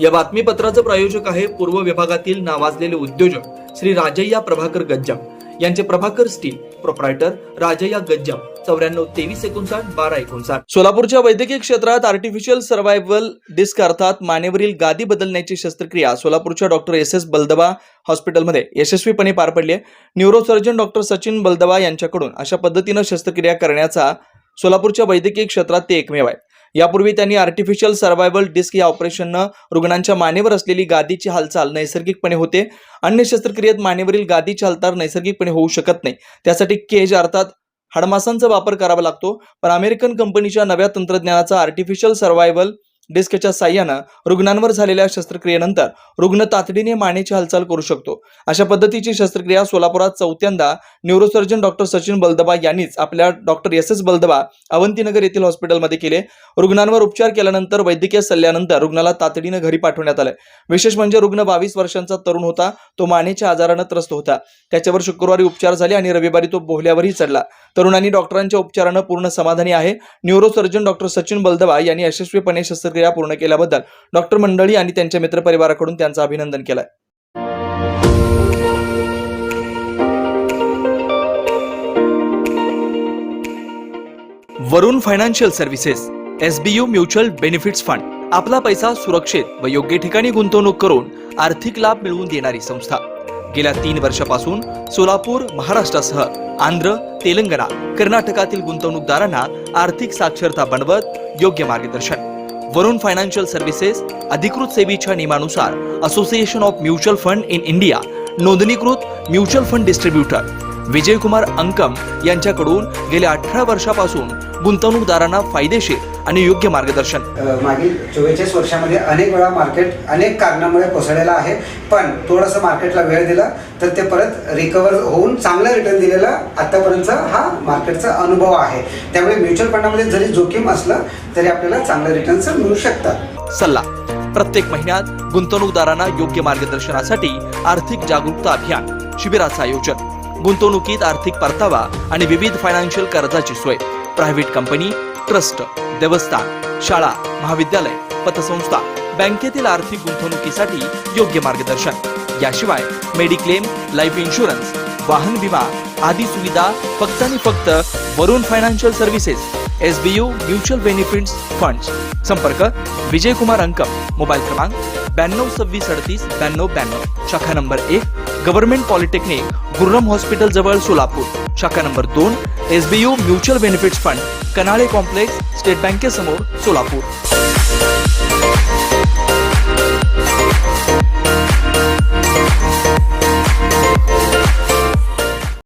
या बातमीपत्राचं प्रायोजक आहे पूर्व विभागातील नावाजलेले उद्योजक श्री राजय्या प्रभाकर गज्जाम. यांचे प्रभाकर स्टील प्रोप्रायटर राजय्या गज्जाम. चौऱ्याण्णव तेवीस एकोणसाठ बारा एकोणसाठ. सोलापूरच्या वैद्यकीय क्षेत्रात आर्टिफिशियल सर्व्हायव्हल डिस्क अर्थात मानेवरील गादी बदलण्याची शस्त्रक्रिया सोलापूरच्या डॉक्टर एस एस बलदबा हॉस्पिटलमध्ये यशस्वीपणे पार पडली आहे. न्यूरोसर्जन डॉक्टर सचिन बलदबा यांच्याकडून अशा पद्धतीनं शस्त्रक्रिया करण्याचा सोलापूरच्या वैद्यकीय क्षेत्रात ते एकमेव आहे. यापूर्वी त्यांनी आर्टिफिशियल सर्व्हायवल डिस्क या ऑपरेशननं रुग्णांच्या मानेवर असलेली गादीची हालचाल नैसर्गिकपणे होते. अन्य शस्त्रक्रियेत मानेवरील गादीची हालचाल नैसर्गिकपणे होऊ शकत नाही. त्यासाठी केज अर्थात हाडमासांचा वापर करावा लागतो. पण अमेरिकन कंपनीच्या नव्या तंत्रज्ञानाचा आर्टिफिशियल सर्व्हायवल डिस्कच्या साह्यानं रुग्णांवर झालेल्या शस्त्रक्रियेनंतर रुग्ण तातडीने मानेची हालचाल करू शकतो. अशा पद्धतीची शस्त्रक्रिया सोलापुरात चौथ्यांदा न्यूरोसर्जन डॉक्टर सचिन बलदबा यांनीच आपल्या doctor S S Baldaba Avantinagar येथील हॉस्पिटलमध्ये केले. रुग्णांवर उपचार केल्यानंतर वैद्यकीय सल्ल्यानंतर रुग्णाला तातडीनं घरी पाठवण्यात आलं. विशेष म्हणजे रुग्ण बावीस वर्षांचा तरुण होता. तो मानेच्या आजारानं त्रस्त होता. त्याच्यावर शुक्रवारी उपचार झाले आणि रविवारी तो बोहल्यावरही चढला. तरुणांनी डॉक्टरांच्या उपचारानं पूर्ण समाधानी आहे. न्यूरोसर्जन डॉक्टर सचिन बलदबा यांनी यशस्वीपणे शस्त्रक्रिया पूर्ण केल्याबद्दल डॉक्टर मंडळी आणि त्यांच्या मित्रपरिवाराकडून त्यांचं अभिनंदन केलंय. Varun financial services SBU mutual benefits fund आपला पैसा सुरक्षित व योग्य ठिकाणी गुंतवणूक करून आर्थिक लाभ मिळवून देणारी संस्था. गेल्या तीन वर्षापासून सोलापूर महाराष्ट्रासह आंध्र तेलंगणा कर्नाटकातील गुंतवणूकदारांना आर्थिक साक्षरता बनवत योग्य मार्गदर्शन. वरुण फायनान्शियल सर्व्हिसेस अधिकृत सेवेच्या नियमानुसार association of mutual fund in India नोंदणीकृत mutual fund distributor Vijaykumar Ankam यांच्याकडून गेल्या अठरा वर्षापासून गुंतवणूकदारांना फायदेशीर आणि योग्य मार्गदर्शन. मागील चोवेचाळीस वर्षामध्ये अनेक वेळा मार्केट अनेक कारणामुळे कोसळलेला आहे पण थोडासा मार्केटला वेळ दिला तर ते परत रिकवर होऊन चांगला रिटर्न दिलेला आतापर्यंतचा हा मार्केटचा अनुभव आहे. त्यामुळे म्युच्युअल फंडामध्ये जरी जोखीम असलं तरी आपल्याला चांगलं रिटर्न्स मिळू शकतात. सल्ला. प्रत्येक महिन्यात गुंतवणूकदारांना योग्य मार्गदर्शनासाठी आर्थिक जागरूकता अभियान शिबिराचं आयोजन गुंतवणुकीत आर्थिक परतावा आणि विविध फायनान्शियल कर्जाची सोय प्रायव्हेट कंपनी ट्रस्ट देवस्थान शाळा महाविद्यालय पतसंस्था बँकेतील आर्थिक गुंतवणुकीसाठी योग्य मार्गदर्शन. याशिवाय मेडिक्लेम लाईफ इन्शुरन्स वाहन विमा आदी सुविधा फक्त आणि फक्त Varun financial services S B U mutual benefits fund संपर्क विजय कुमार अंकम मोबाईल क्रमांक ब्याण्णव सव्वीस अडतीस ब्याण्णव ब्याण्णव. शाखा नंबर एक गव्हर्नमेंट पॉलिटेक्निक गुर्रम हॉस्पिटल जवळ सोलापूर. शाखा नंबर दोन S B U mutual benefits fund Kanale complex state बँकेसमोर Solapur.